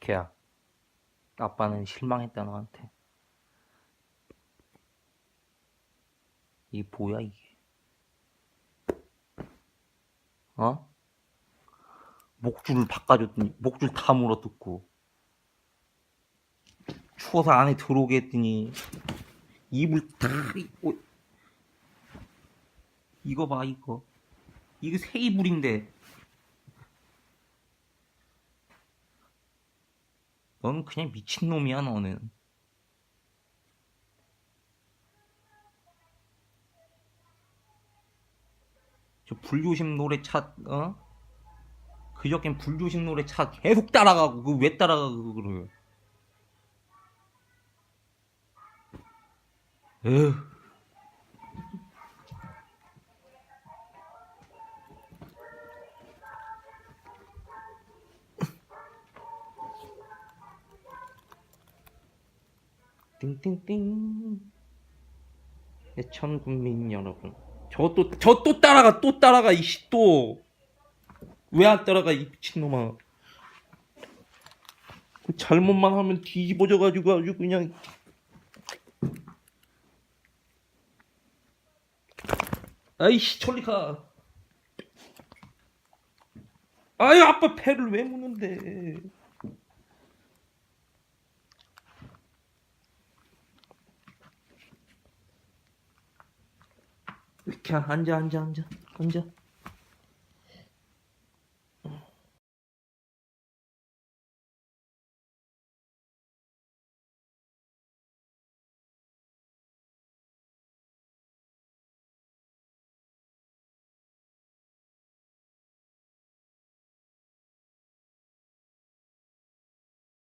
걔야. 아빠는 실망했다 너한테. 이게 뭐야 이게? 어? 목줄을 바꿔줬더니 목줄 다 물어뜯고 추워서 안에 들어오게 했더니 이불 다 입고 이거 봐 이거 이게 새 이불인데 넌 그냥 미친놈이야 너는. 저 불조심 노래 차 어? 그저껜 불조심 노래 차 계속 따라가고 그 왜 따라가고 그래 에휴 띵띵띵. 애천 국민 여러분. 저 또 저 또 따라가 또 따라가 이씨 또. 왜 안 따라가 이 미친놈아. 그 잘못만 하면 뒤집어져 가지고 아주 그냥. 아이씨 천리카. 아유 아빠 배를 왜 무는데 이렇게 앉아 앉아 앉아. 앉아